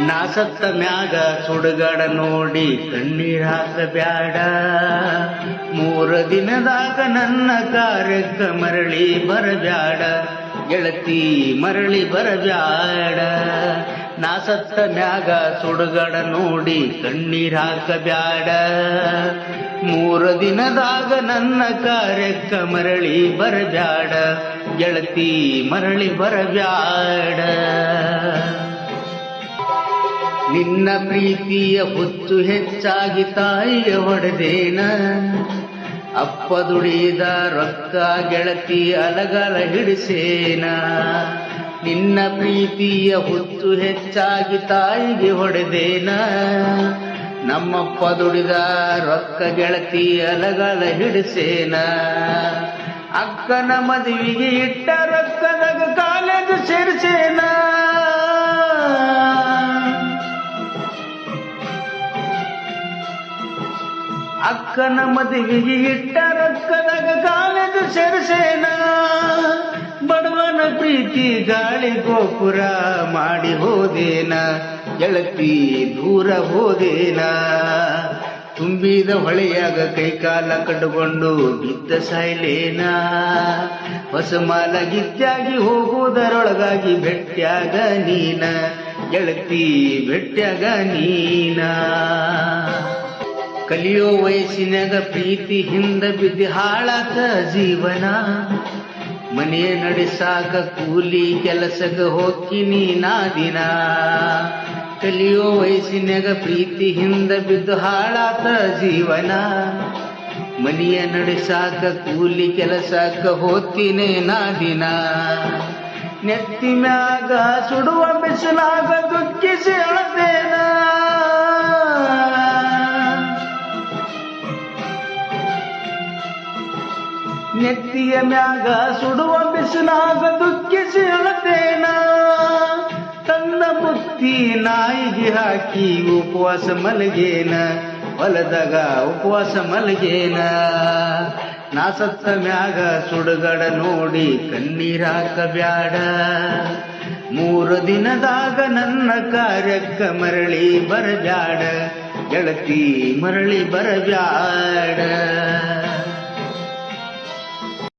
ನಾ ಸತ್ತ ಮ್ಯಾಗ ಸುಡುಗಾಡ ನೋಡಿ ಕಣ್ಣೀರ್ ಹಾಕಬ್ಯಾಡ ಮೂರ ದಿನದಾಗ ನನ್ನ ಕಾರ್ಯಕ್ಕ ಮರಳಿ ಬರಬ್ಯಾಡ. ಗೆಳತಿ ಮರಳಿ ಬರಬ್ಯಾಡ. ನಾ ಸತ್ತ ಮ್ಯಾಗ ಸುಡುಗಾಡ ನೋಡಿ ಕಣ್ಣೀರ್ ಹಾಕಬ್ಯಾಡ ಮೂರ ದಿನದಾಗ ನನ್ನ ಕಾರ್ಯಕ್ಕ ಮರಳಿ ಬರಬ್ಯಾಡ. ಗೆಳತಿ ಮರಳಿ ಬರಬ್ಯಾಡ. ನಿನ್ನ ಪ್ರೀತಿಯ ಹುಚ್ಚು ಹೆಚ್ಚಾಗಿ ತಾಯಿಯ ಹೊಡೆದೇನ? ಅಪ್ಪ ದುಡಿದ ರೊಕ್ಕ ಗೆಳತಿ ಅಲಗಲ ಹಿಡಿಸೇನ? ನಿನ್ನ ಪ್ರೀತಿಯ ಹುಚ್ಚು ಹೆಚ್ಚಾಗಿ ತಾಯಿಗೆ ಹೊಡೆದೇನ? ನಮ್ಮಪ್ಪ ದುಡಿದ ರೊಕ್ಕ ಗೆಳತಿ ಅಲಗಲ ಹಿಡಿಸೇನ? ಅಕ್ಕನ ಮದುವೆಗೆ ಇಟ್ಟ ರೊಕ್ಕದಾಗ ಅಕ್ಕನ ಮದುವೆಗೆ ಇಟ್ಟ ರೊಕ್ಕದಾಗ ಕಾಲೇಜು ಸೇರಿಸೇನ. ಬಡವನ ಪ್ರೀತಿ ಗಾಳಿ ಗೋಪುರ ಮಾಡಿ ಹೋದೇನ. ಗೆಳತಿ ದೂರ ಹೋದೇನ. ತುಂಬಿದ ಹೊಳೆಯಾಗ ಕೈಕಾಲ ಕಟ್ಟುಕೊಂಡು ಬಿದ್ದ ಸಾಯ್ಲೇನ. ಹೊಸ ಮಾಲ ಗಿದ್ದಾಗಿ ಹೋಗುವುದರೊಳಗಾಗಿ ಭೆಟ್ಟ್ಯಾಗ ನೀನ. ಗೆಳತಿ ಭೆಟ್ಟ್ಯಾಗ ನೀನ. ಕಲಿಯೋ ವಯಸ್ಸಿನಾಗ ಪ್ರೀತಿ ಹಿಂದ ಬಿದ್ದು ಹಾಳಾಕ ಜೀವನ. ಮನೆಯ ನಡೆಸಾಕ ಕೂಲಿ ಕೆಲಸಗ ಹೋಗ್ತೀನಿ ನಾ ದಿನ. ಕಲಿಯೋ ವಯಸ್ಸಿನಾಗ ಪ್ರೀತಿ ಹಿಂದ ಬಿದ್ದು ಹಾಳಾತ ಜೀವನ. ಮನೆಯ ನಡೆಸಾಕ ಕೂಲಿ ಕೆಲಸಕ್ಕ ಹೋಗ್ತೀನಿ ನಾ ದಿನ. ನೆತ್ತಿ ಮ್ಯಾಗ ಸುಡುವ ಬಿಸಿಲಾಗ ದುಃಖಿಸಿ ಅಳತೇನ ನೆತ್ತಿಯ ಮ್ಯಾಗ ಸುಡುವ ಬಿಸಿಲಾಗ ದುಃಖಿಸಿ ತನ್ನ ಬುತ್ತಿ ನಾಯಿಗೆ ಹಾಕಿ ಉಪವಾಸ ಮಲಗೇನ? ಹೊಲದಾಗ ಉಪವಾಸ ಮಲಗೇನ? ನಾ ಸತ್ತ ಮ್ಯಾಗ ಸುಡುಗಡ ನೋಡಿ ಕಣ್ಣೀರಾಕಬ್ಯಾಡ ಮೂರು ದಿನದಾಗ ನನ್ನ ಕಾರ್ಯಕ್ಕ ಮರಳಿ ಬರಬ್ಯಾಡ. ಗೆಳತಿ ಮರಳಿ ಬರಬ್ಯಾಡ.